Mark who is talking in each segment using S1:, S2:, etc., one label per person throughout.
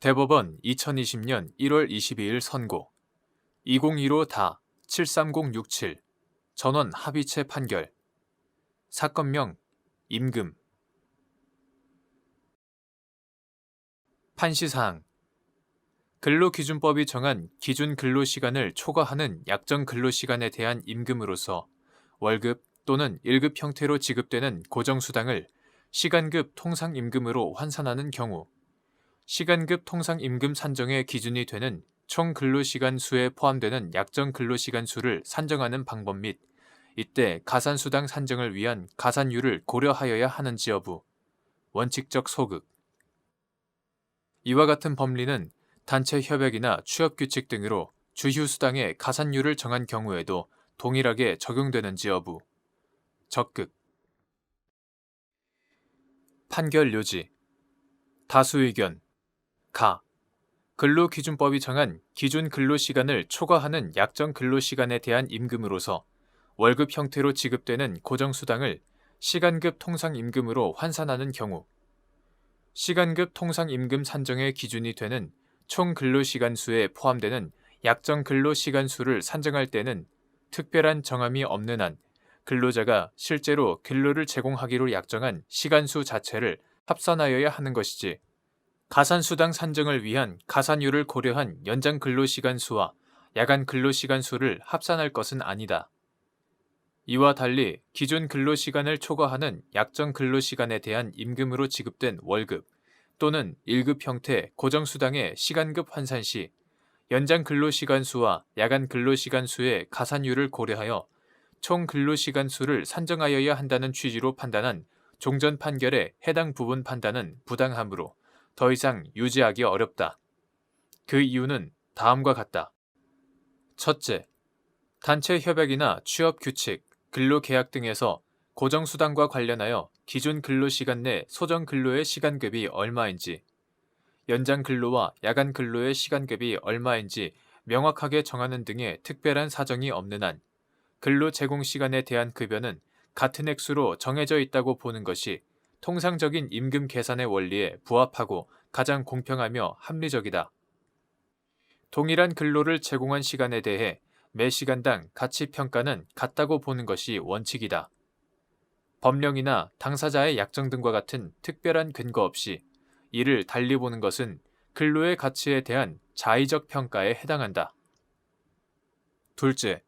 S1: 대법원 2020년 1월 22일 선고. 2015 다 73067 전원 합의체 판결. 사건명 임금. 판시사항. 근로기준법이 정한 기준 근로시간을 초과하는 약정 근로시간에 대한 임금으로서 월급 또는 1급 형태로 지급되는 고정수당을 시간급 통상임금으로 환산하는 경우 시간급 통상 임금 산정의 기준이 되는 총 근로시간 수에 포함되는 약정 근로시간 수를 산정하는 방법 및 이때 가산수당 산정을 위한 가산율을 고려하여야 하는지 여부 원칙적 소극 이와 같은 법리는 단체 협약이나 취업 규칙 등으로 주휴 수당의 가산율을 정한 경우에도 동일하게 적용되는지 여부. 적극. 판결 요지. 다수 의견. 가. 근로기준법이 정한 기준 근로시간을 초과하는 약정 근로시간에 대한 임금으로서 월급 형태로 지급되는 고정수당을 시간급 통상임금으로 환산하는 경우 시간급 통상임금 산정의 기준이 되는 총 근로시간 수에 포함되는 약정 근로시간 수를 산정할 때는 특별한 정함이 없는 한 근로자가 실제로 근로를 제공하기로 약정한 시간수 자체를 합산하여야 하는 것이지 가산수당 산정을 위한 가산율을 고려한 연장 근로시간 수와 야간 근로시간 수를 합산할 것은 아니다. 이와 달리 기존 근로시간을 초과하는 약정 근로시간에 대한 임금으로 지급된 월급 또는 1급 형태 고정수당의 시간급 환산 시 연장 근로시간 수와 야간 근로시간 수의 가산율을 고려하여 총 근로시간 수를 산정하여야 한다는 취지로 판단한 종전 판결의 해당 부분 판단은 부당하므로 더 이상 유지하기 어렵다. 그 이유는 다음과 같다. 첫째, 단체 협약이나 취업 규칙, 근로 계약 등에서 고정수당과 관련하여 기준 근로시간 내 소정 근로의 시간급이 얼마인지, 연장 근로와 야간 근로의 시간급이 얼마인지 명확하게 정하는 등의 특별한 사정이 없는 한 근로 제공 시간에 대한 급여는 같은 액수로 정해져 있다고 보는 것이 통상적인 임금 계산의 원리에 부합하고 가장 공평하며 합리적이다. 동일한 근로를 제공한 시간에 대해 매 시간당 가치 평가는 같다고 보는 것이 원칙이다. 법령이나 당사자의 약정 등과 같은 특별한 근거 없이 이를 달리 보는 것은 근로의 가치에 대한 자의적 평가에 해당한다. 둘째,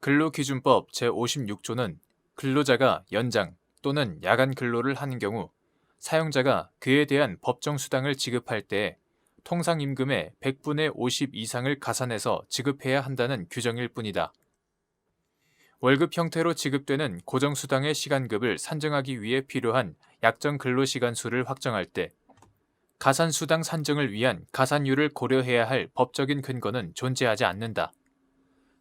S1: 근로기준법 제56조는 근로자가 연장 또는 야간 근로를 하는 경우 사용자가 그에 대한 법정 수당을 지급할 때 통상 임금의 100분의 50 이상을 가산해서 지급해야 한다는 규정일 뿐이다. 월급 형태로 지급되는 고정수당의 시간급을 산정하기 위해 필요한 약정 근로시간 수를 확정할 때 가산수당 산정을 위한 가산율을 고려해야 할 법적인 근거는 존재하지 않는다.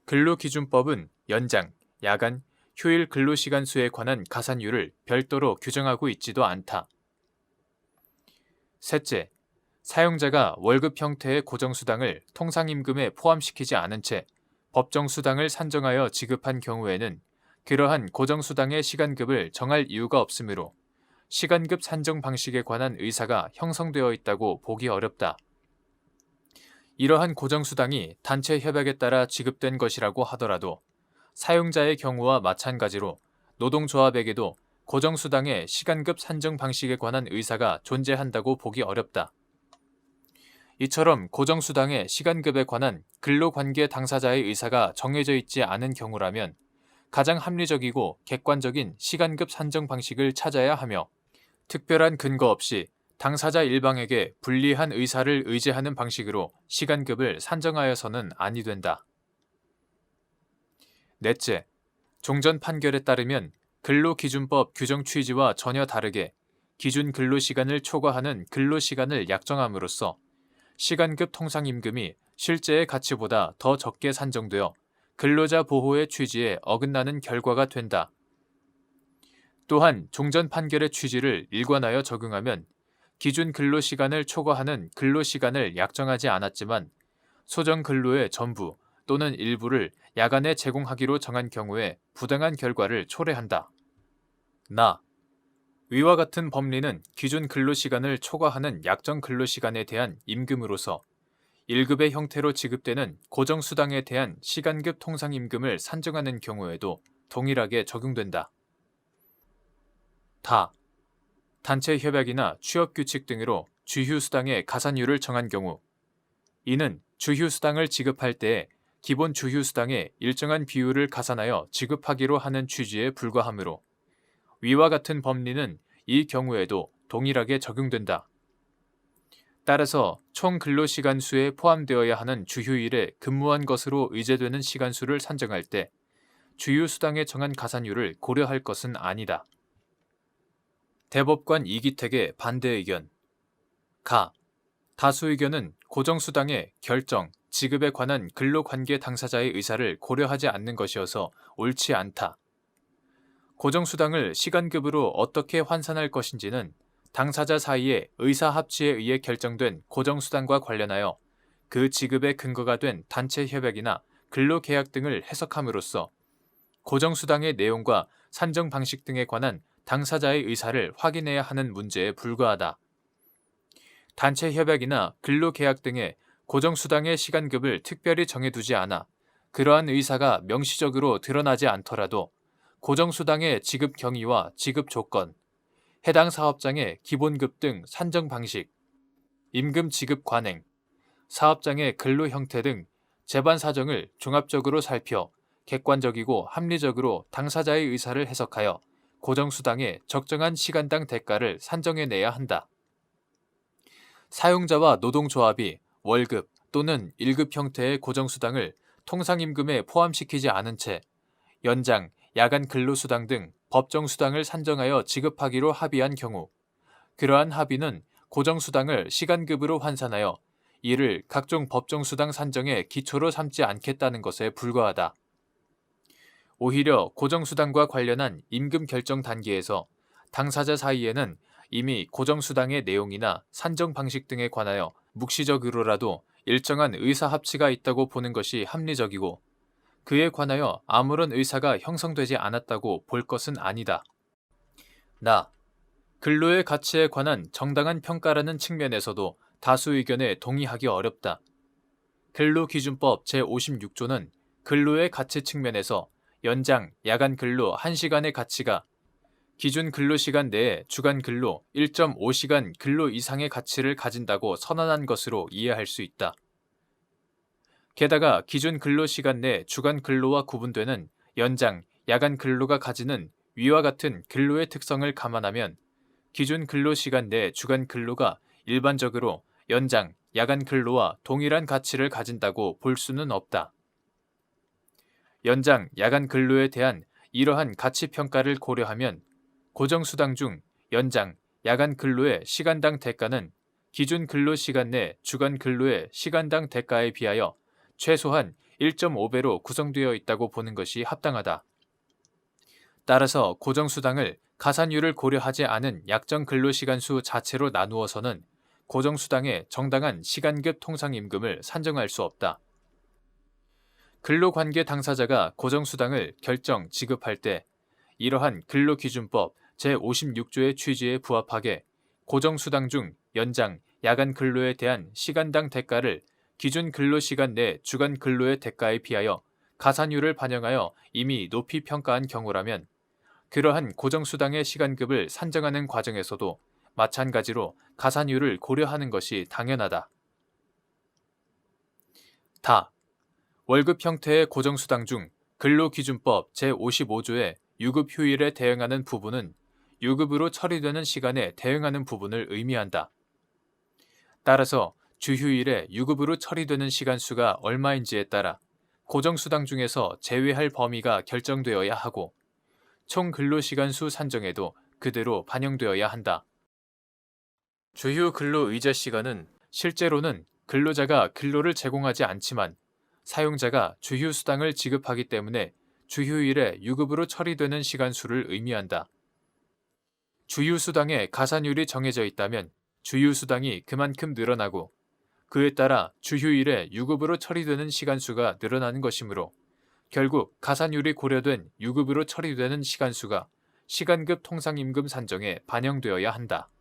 S1: 근로기준법은 연장, 야간, 휴일 근로시간 수에 관한 가산율을 별도로 규정하고 있지도 않다. 셋째, 사용자가 월급 형태의 고정수당을 통상임금에 포함시키지 않은 채 법정수당을 산정하여 지급한 경우에는 그러한 고정수당의 시간급을 정할 이유가 없으므로 시간급 산정 방식에 관한 의사가 형성되어 있다고 보기 어렵다. 이러한 고정수당이 단체 협약에 따라 지급된 것이라고 하더라도 사용자의 경우와 마찬가지로 노동조합에게도 고정수당의 시간급 산정 방식에 관한 의사가 존재한다고 보기 어렵다. 이처럼 고정수당의 시간급에 관한 근로관계 당사자의 의사가 정해져 있지 않은 경우라면 가장 합리적이고 객관적인 시간급 산정 방식을 찾아야 하며 특별한 근거 없이 당사자 일방에게 불리한 의사를 의지하는 방식으로 시간급을 산정하여서는 아니 된다. 넷째, 종전 판결에 따르면 근로기준법 규정 취지와 전혀 다르게 기준 근로시간을 초과하는 근로시간을 약정함으로써 시간급 통상임금이 실제의 가치보다 더 적게 산정되어 근로자 보호의 취지에 어긋나는 결과가 된다. 또한 종전 판결의 취지를 일관하여 적용하면 기준 근로시간을 초과하는 근로시간을 약정하지 않았지만 소정 근로의 전부 또는 일부를 야간에 제공하기로 정한 경우에 부당한 결과를 초래한다. 나. 위와 같은 법리는 기준 근로시간을 초과하는 약정 근로시간에 대한 임금으로서 1급의 형태로 지급되는 고정수당에 대한 시간급 통상임금을 산정하는 경우에도 동일하게 적용된다. 다. 단체 협약이나 취업 규칙 등으로 주휴수당의 가산율을 정한 경우 이는 주휴수당을 지급할 때에 기본 주휴수당의 일정한 비율을 가산하여 지급하기로 하는 취지에 불과하므로 위와 같은 법리는 이 경우에도 동일하게 적용된다. 따라서 총 근로 시간 수에 포함되어야 하는 주휴일에 근무한 것으로 의제되는 시간 수를 산정할 때 주휴수당에 정한 가산율을 고려할 것은 아니다. 대법관 이기택의 반대 의견 가. 다수 의견은 고정수당의 결정, 지급에 관한 근로관계 당사자의 의사를 고려하지 않는 것이어서 옳지 않다. 고정수당을 시간급으로 어떻게 환산할 것인지는 당사자 사이의 의사 합치에 의해 결정된 고정수당과 관련하여 그 지급의 근거가 된 단체 협약이나 근로계약 등을 해석함으로써 고정수당의 내용과 산정 방식 등에 관한 당사자의 의사를 확인해야 하는 문제에 불과하다. 단체 협약이나 근로계약 등의 고정수당의 시간급을 특별히 정해두지 않아 그러한 의사가 명시적으로 드러나지 않더라도 고정수당의 지급 경위와 지급 조건, 해당 사업장의 기본급 등 산정 방식, 임금 지급 관행, 사업장의 근로 형태 등 재반 사정을 종합적으로 살펴 객관적이고 합리적으로 당사자의 의사를 해석하여 고정수당의 적정한 시간당 대가를 산정해내야 한다. 사용자와 노동조합이 월급 또는 1급 형태의 고정수당을 통상임금에 포함시키지 않은 채 연장, 야간 근로수당 등 법정수당을 산정하여 지급하기로 합의한 경우 그러한 합의는 고정수당을 시간급으로 환산하여 이를 각종 법정수당 산정의 기초로 삼지 않겠다는 것에 불과하다. 오히려 고정수당과 관련한 임금 결정 단계에서 당사자 사이에는 이미 고정수당의 내용이나 산정 방식 등에 관하여 묵시적으로라도 일정한 의사 합치가 있다고 보는 것이 합리적이고 그에 관하여 아무런 의사가 형성되지 않았다고 볼 것은 아니다. 나. 근로의 가치에 관한 정당한 평가라는 측면에서도 다수 의견에 동의하기 어렵다. 근로기준법 제56조는 근로의 가치 측면에서 연장, 야간 근로 1시간의 가치가 기준 근로시간 내에 주간 근로 1.5시간 근로 이상의 가치를 가진다고 선언한 것으로 이해할 수 있다. 게다가 기준 근로시간 내 주간 근로와 구분되는 연장, 야간 근로가 가지는 위와 같은 근로의 특성을 감안하면 기준 근로시간 내 주간 근로가 일반적으로 연장, 야간 근로와 동일한 가치를 가진다고 볼 수는 없다. 연장, 야간 근로에 대한 이러한 가치 평가를 고려하면 고정수당 중 연장, 야간 근로의 시간당 대가는 기준 근로 시간 내 주간 근로의 시간당 대가에 비하여 최소한 1.5배로 구성되어 있다고 보는 것이 합당하다. 따라서 고정수당을 가산율을 고려하지 않은 약정 근로시간 수 자체로 나누어서는 고정수당의 정당한 시간급 통상임금을 산정할 수 없다. 근로관계 당사자가 고정수당을 결정, 지급할 때 이러한 근로기준법 제56조의 취지에 부합하게 고정수당 중 연장, 야간 근로에 대한 시간당 대가를 기준 근로시간 내 주간 근로의 대가에 비하여 가산율을 반영하여 이미 높이 평가한 경우라면 그러한 고정수당의 시간급을 산정하는 과정에서도 마찬가지로 가산율을 고려하는 것이 당연하다. 다. 월급 형태의 고정수당 중 근로기준법 제55조의 유급 휴일에 대응하는 부분은 유급으로 처리되는 시간에 대응하는 부분을 의미한다. 따라서 주휴일에 유급으로 처리되는 시간 수가 얼마인지에 따라 고정수당 중에서 제외할 범위가 결정되어야 하고 총 근로시간 수 산정에도 그대로 반영되어야 한다. 주휴 근로 의자 시간은 실제로는 근로자가 근로를 제공하지 않지만 사용자가 주휴 수당을 지급하기 때문에 주휴일에 유급으로 처리되는 시간 수를 의미한다. 주휴수당의 가산율이 정해져 있다면 주휴수당이 그만큼 늘어나고 그에 따라 주휴일에 유급으로 처리되는 시간수가 늘어나는 것이므로 결국 가산율이 고려된 유급으로 처리되는 시간수가 시간급 통상임금 산정에 반영되어야 한다.